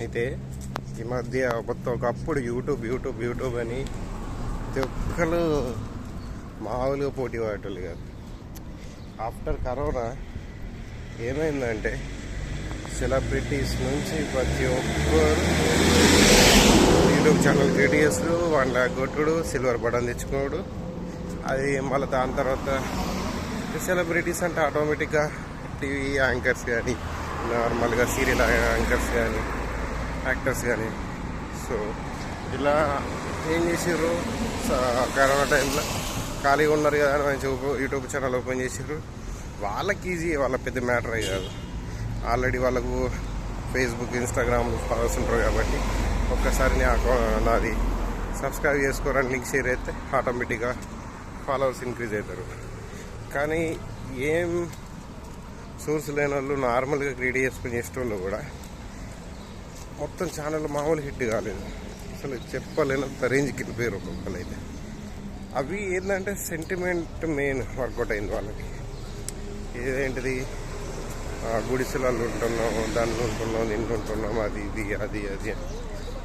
అయితే ఈ మధ్య మొత్తం ఒకప్పుడు యూట్యూబ్ యూట్యూబ్ యూట్యూబ్ అని ప్రతి ఒక్కరు మామూలుగా పోటీ పడేటోళ్ళు కాదు. ఆఫ్టర్ కరోనా ఏమైందంటే సెలబ్రిటీస్ నుంచి ప్రతి ఒక్కరు యూట్యూబ్ ఛానల్ క్రియేట్ చేస్తారు వన్ కొట్టుడు సిల్వర్ బటన్ తెచ్చుకోడు అది మళ్ళీ దాని తర్వాత సెలబ్రిటీస్ అంటే ఆటోమేటిక్గా టీవీ యాంకర్స్ కానీ నార్మల్గా సీరియల్ యాంకర్స్ కానీ యాక్టర్స్ కానీ. సో ఇలా ఏం చేసారు కరోనా టైంలో ఖాళీగా ఉన్నారు కదా అని మంచి యూట్యూబ్ ఛానల్ ఓపెన్ చేసారు వాళ్ళకి ఈజీ వాళ్ళ పెద్ద మ్యాటర్ అయ్యి కాదు. ఆల్రెడీ వాళ్ళకు ఫేస్బుక్ ఇన్స్టాగ్రామ్ ఫాలోవర్స్ ఉంటారు కాబట్టి ఒక్కసారి నాది సబ్స్క్రైబ్ చేసుకోరని లింక్ షేర్ అయితే ఆటోమేటిక్గా ఫాలోవర్స్ ఇంక్రీజ్ అవుతారు. కానీ ఏం సోర్స్ లేని వాళ్ళు నార్మల్గా క్రియేట్ చేసుకుని చేసేటోళ్ళు కూడా మొత్తం ఛానల్ మామూలు హిట్ కాలేదు. అసలు చెప్పలేనంత రేంజ్కి వెళ్ళిపోయారు ఒక్కొక్కరు అయితే. అవి ఏంటంటే సెంటిమెంట్ మెయిన్ వర్కౌట్ అయింది వాళ్ళకి. ఏదేంటిది ఆ, గుడిసెలలో ఉంటున్నాం దాంట్లో ఉంటున్నాం దీంట్లో ఉంటున్నాం అది ఇది అది అది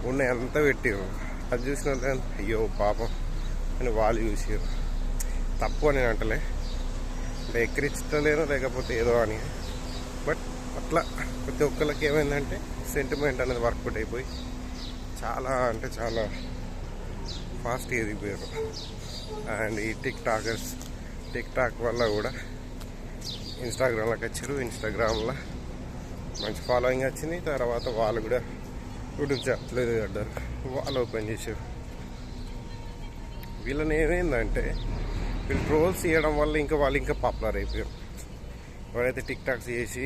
ఉన్నాయి అంతా పెట్టారు అది చూసిన అయ్యో పాపం అని వాళ్ళు చూసారు తప్పు అని అంటలే. అంటే ఎక్కిరించలేను లేకపోతే ఏదో అని. బట్ అట్లా ప్రతి ఒక్కరికి ఏమైందంటే సెంటిమెంట్ అనేది వర్కౌట్ అయిపోయి చాలా అంటే చాలా ఫాస్ట్గా ఎదిగిపోయారు. అండ్ ఈ టిక్ టాకర్స్ టిక్ టాక్ వల్ల కూడా ఇన్స్టాగ్రామ్లోకి వచ్చారు ఇన్స్టాగ్రామ్లో మంచి ఫాలోయింగ్ వచ్చింది. తర్వాత వాళ్ళు కూడా యూట్యూబ్ ఛానల్ పడ్డారు వాళ్ళు ఓపెన్ చేశారు. వీళ్ళని ఏమైందంటే వీళ్ళు ట్రోల్స్ చేయడం వల్ల ఇంకా వాళ్ళు ఇంకా పాపులర్ అయిపోయారు. ఎవరైతే టిక్ టాక్స్ చేసి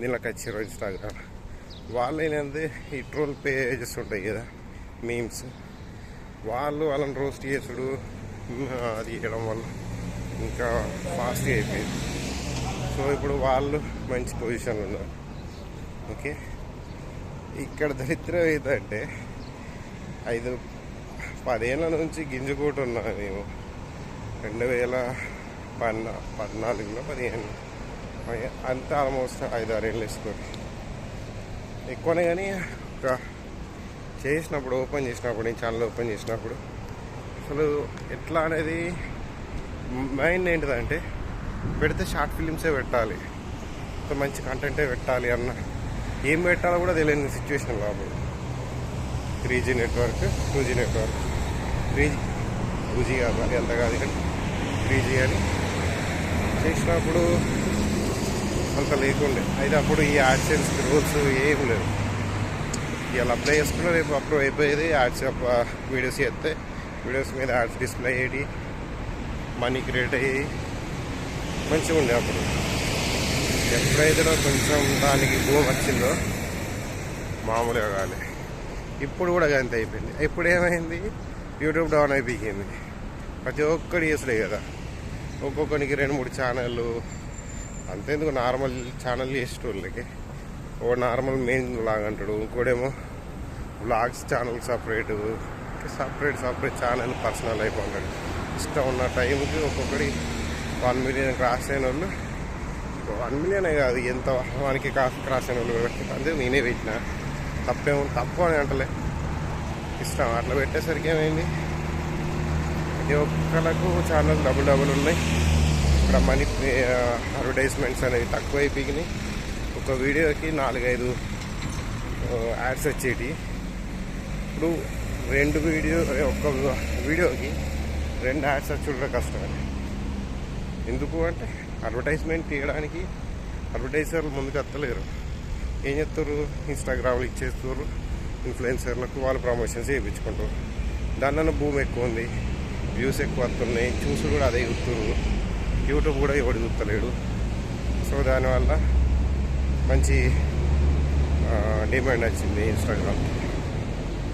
దీనిలోకి వచ్చారో ఇన్స్టాగ్రామ్ వాళ్ళు ఏంటంటే ఈ ట్రోల్ పేజెస్ ఉంటాయి కదా మీమ్స్ వాళ్ళు వాళ్ళని రోస్ట్ చేసుడు అది చేయడం వల్ల ఇంకా ఫాస్ట్గా అయిపోయింది. సో ఇప్పుడు వాళ్ళు మంచి పొజిషన్లో ఉన్నారు. ఓకే ఇక్కడ దరిద్రం ఏంటంటే ఐదు పదేళ్ళ నుంచి గింజుకుంటున్నా మేము రెండు వేల పన్న పద్నాలుగులో పదిహేను అంతా ఆల్మోస్ట్ ఐదు ఆరు ఏళ్ళు వేసుకోండి. ఎక్కువనే కానీ ఒక చేసినప్పుడు ఓపెన్ చేసినప్పుడు నేను ఛానల్ ఓపెన్ చేసినప్పుడు అసలు ఎట్లా అనేది మైండ్ ఏంటిదంటే పెడితే షార్ట్ ఫిలిమ్సే పెట్టాలి. మంచి కంటెంటే పెట్టాలి అన్న ఏం పెట్టాలో కూడా తెలియని సిచ్యువేషన్ కాబట్టి three G network two G network three G two G కాదు అది అంత కాదు కానీ త్రీ జీ అని చేసినప్పుడు అంత లేకుండే. అయితే అప్పుడు ఈ యాడ్సెన్స్ రూల్స్ ఏం లేవు. ఇలా అప్లై చేసుకున్నా రేపు అప్రూవ్ అయిపోయేది యాడ్స్ వీడియోస్ చేస్తే వీడియోస్ మీద యాడ్స్ డిస్ప్లే అయ్యేది మనీ క్రియేట్ అయ్యి మంచిగా ఉండే అప్పుడు. ఎప్పుడైతే కొంచెం దానికి భూమి వచ్చిందో మామూలుగా కానీ ఇప్పుడు కూడా అంత అయిపోయింది. ఇప్పుడు ఏమైంది? యూట్యూబ్ డౌన్ అయిపోయింది. ప్రతి ఒక్కటి చేసలే కదా. ఒక్కొక్కరికి రెండు మూడు ఛానళ్ళు అంతేందుకు నార్మల్ ఛానల్ చేసేటోళ్ళకి. ఓ నార్మల్ మెయిన్ బ్లాగ్ అంటాడు ఇంకోడేమో blogs channel separate separate separate channel personal అయిపోతాడు ఇష్టం ఉన్న టైంకి ఒక్కొక్కటి వన్ మిలియన్ క్రాస్ అయిన వాళ్ళు వన్ మిలియనే కాదు ఎంత వానికి క్రాస్ క్రాస్ అయిన వాళ్ళు పెట్టి అంతే నేనే పెట్టిన. తప్పేమో తప్పు అని అంటలే. ఇష్టం అట్లా పెట్టేసరికి ఏమైంది? ప్రతి ఒక్కళ్ళకు ఛానల్ డబుల్ డబుల్ ఉన్నాయి. ఇక్కడ మనీ అడ్వర్టైజ్మెంట్స్ అనేవి తక్కువ అయిపోయినాయి ఒక వీడియోకి నాలుగైదు యాడ్స్ వచ్చేటి. ఇప్పుడు రెండు వీడియో ఒక వీడియోకి రెండు యాడ్స్ వచ్చి కష్టమే ఎందుకు అంటే అడ్వర్టైజ్మెంట్ తీయడానికి అడ్వర్టైజర్లు ముందుకు వస్తలేరు ఏం చెప్తారు ఇన్స్టాగ్రామ్లు ఇచ్చేస్తారు. ఇన్ఫ్లుయెన్సర్లకు వాళ్ళు ప్రమోషన్స్ చేయించుకుంటారు. దానిలో భూమి ఎక్కువ ఉంది. వ్యూస్ ఎక్కువ వస్తున్నాయి. చూసి కూడా అదే చూస్తున్నారు యూట్యూబ్ కూడా ఎవడు చూస్తలేడు. సో దానివల్ల మంచి డిమాండ్ వచ్చింది ఇన్స్టాగ్రామ్కి.